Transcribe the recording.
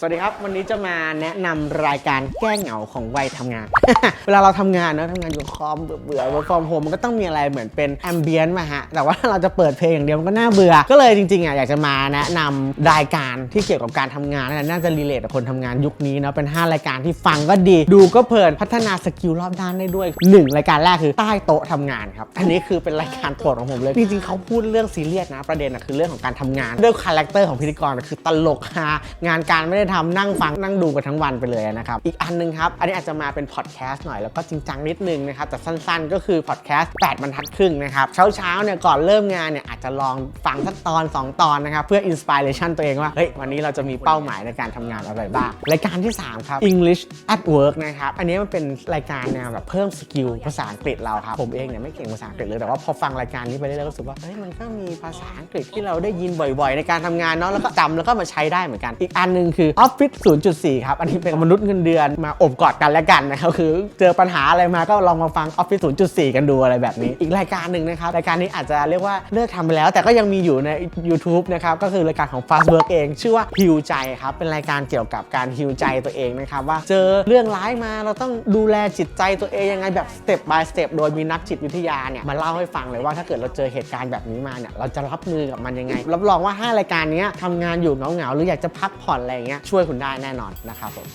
สวัสดีครับ วันนี้จะมาแนะนำรายการแก้เหงาของวัยทำงาน เวลาเราทำงานเนอะทำงานอยู่คอมเบื่อๆ work from home มันก็ต้องมีอะไรเหมือนเป็นแอมเบียนมาฮะ แต่ว่าเราจะเปิดเพลงอย่างเดียวมันก็น่าเบื่อ ก็เลยจริงๆอะอยากจะมาแนะนำรายการที่เกี่ยวกับการทำงานนะน่าจะรีเลทกับคนทำงานยุคนี้เนาะเป็น 5 รายการที่ฟังก็ดี ดูก็เพลินพัฒนาสกิลรอบด้านได้ด้วยหนึ่งรายการแรกคือใต้โต๊ะทำงานครับอันนี้คือเป็นรายการโปรดของผมเลยจริงๆเขาพูดเรื่องซีเรียสนะประเด็นอะคือเรื่องของการทำงานด้วยคาแรคเตอร์ของพิธีกรคือตลกฮางานการไม่ได้ทำนั่งฟังนั่งดูกันทั้งวันไปเลยนะครับ อีกอันหนึงครับ อันนี้อาจจะมาเป็นพอดแคสต์หน่อยแล้วก็จริงจังนิดนึงนะครับ แต่สั้นๆ ก็คือพอดแคสต์8บรรทัดครึ่งนะครับ เช้าๆเนี่ยก่อนเริ่มงานเนี่ยอาจจะลองฟังสักตอน 2 ตอนนะครับ เพื่ออินสปิเรชันตัวเองว่าเฮ้ยวันนี้เราจะมีเป้าหมายในการทำงานอะไรบ้างรายการที่ 3 ครับ English at Work นะครับอันนี้มันเป็นรายการแนวแบบเพิ่มสกิลภาษาอังกฤษเราครับผมเองเนี่ยไม่เก่งภาษาอังกฤษเลยแต่ว่าพอฟังรายการนี้ไปเรื่อยๆก็รู้สึกว่าเฮ้ยมันก็มีภาษาอังกฤษที่เราได้ยินบ่อย ๆ ในการทำงานเนาะแล้วก็จำแล้วก็มาใช้ได้เหมือนกันอีกอันนึงคือ Office 0.4 ครับ อันนี้เป็นมนุษย์เงินเดือนมาอบกอดกันและกันนะครับคือเจอปัญหาอะไรมาก็ลองมาฟัง Office 0.4 กันดูอะไรแบบนี้ อีกรายการหนึ่งนะครับ รายการนี้อาจจะเรียกว่าเลิกทำไปแล้ว แต่ก็ยังมีอยู่ใน YouTube นะครับ ก็คือรายการของ Fast Work เอง ชื่อว่าฮิวใจครับ เป็นรายการเกี่ยวกับการฮิวใจตัวเองนะครับว่าเจอเรื่องร้ายมาเราต้องดูแลจิตใจตัวเองยังไงแบบ step by step โดยมีนักจิตวิทยาเนี่ยมาเล่าให้ฟังเลยว่าถ้าเกิดเราเจอเหตุการณ์แบบนี้มาเนี่ยเราจะรับมือกับมันยังไง รับรองว่า 5 รายการนี้ทำงานอยู่เหงาๆหรืออยากจะพักผ่อนอะไรอย่างเงี้ยช่วยคุณได้แน่นอนนะครับผม